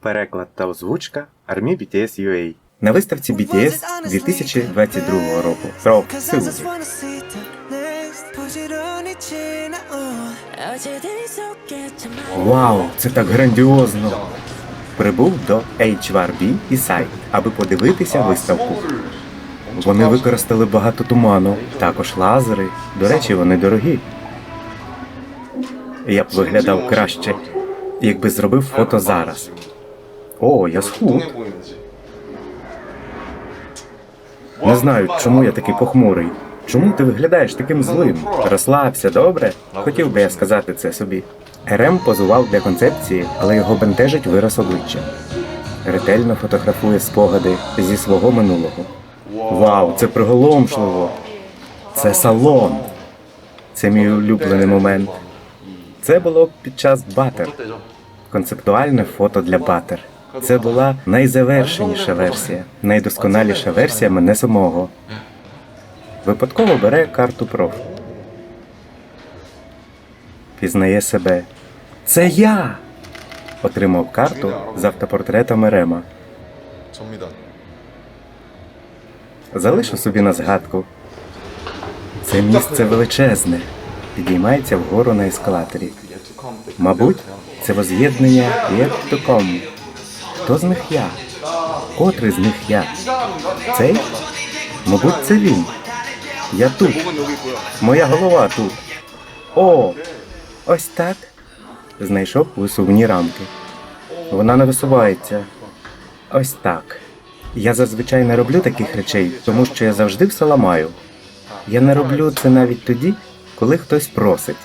Переклад та озвучка Армі BTS UA. На виставці BTS 2022 року. Про Сеулі. Вау, це так грандіозно! Прибув до HRB і сайт, аби подивитися виставку. Вони використали багато туману, також лазери. До речі, вони дорогі. Я б виглядав краще, якби зробив фото зараз. О, я схуд. Не знаю, чому я такий похмурий. Чому ти виглядаєш таким злим? Розслабся, добре? Хотів би я сказати це собі. РМ позував для концепції, але його бентежить вираз обличчя. Ретельно фотографує спогади зі свого минулого. Вау, це приголомшливо! Це салон. Це мій улюблений момент. Це було під час батер. Концептуальне фото для батер. Це була найзавершеніша версія, найдосконаліша версія мене самого. Випадково бере карту проф. Пізнає себе. Це я отримав карту з автопортретами Рема. Залишу собі на згадку. Це місце величезне. Підіймається вгору на ескалаторі. Мабуть, це воз'єднання Єптоком. Хто з них я? Котрий з них я? Цей? Мабуть, це він. Я тут. Моя голова тут. О! Ось так. Знайшов висувні рамки. Вона не висувається. Ось так. Я зазвичай не роблю таких речей, тому що я завжди все ламаю. Я не роблю це навіть тоді, коли хтось просить.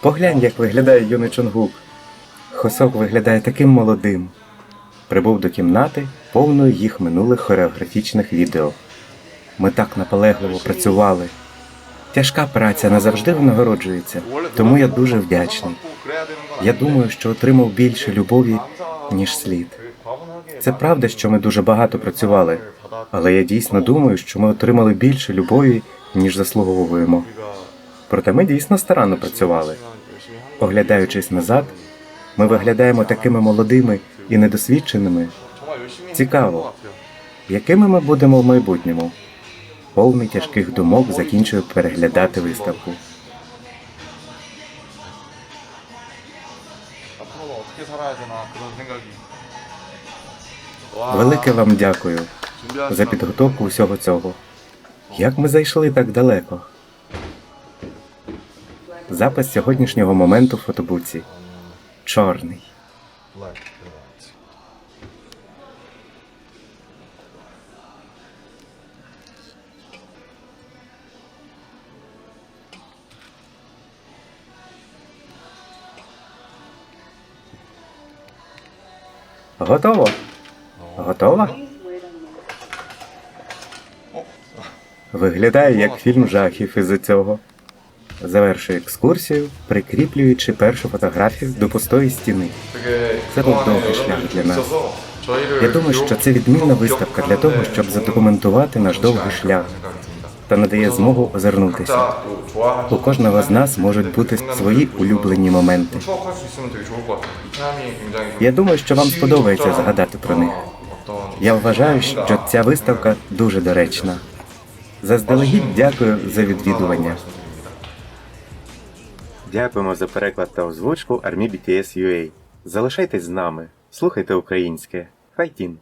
Поглянь, як виглядає юний Чонгук. Хосок виглядає таким молодим. Прибув до кімнати, повної їх минулих хореографічних відео. Ми так наполегливо працювали. Тяжка праця не завжди винагороджується, тому я дуже вдячний. Я думаю, що отримав більше любові, ніж слід. Це правда, що ми дуже багато працювали, але я дійсно думаю, що ми отримали більше любові, ніж заслуговуємо. Проте ми дійсно старанно працювали. Оглядаючись назад, ми виглядаємо такими молодими і недосвідченими. Цікаво, якими ми будемо в майбутньому. Повний тяжких думок закінчує переглядати виставку. Велике вам дякую за підготовку усього цього. Як ми зайшли так далеко? Запис сьогоднішнього моменту в фотобуці. Чорний. Готово? Готова? Виглядає як фільм жахів із-за цього. Завершую екскурсію, прикріплюючи першу фотографію до пустої стіни. Це був довгий шлях для нас. Я думаю, що це відмінна виставка для того, щоб задокументувати наш довгий шлях та надає змогу озирнутися. У кожного з нас можуть бути свої улюблені моменти. Я думаю, що вам сподобається згадати про них. Я вважаю, що ця виставка дуже доречна. Заздалегідь дякую за відвідування. Дякуємо за переклад та озвучку Армі BTS UA. Залишайтесь з нами. Слухайте українське. Хайтін!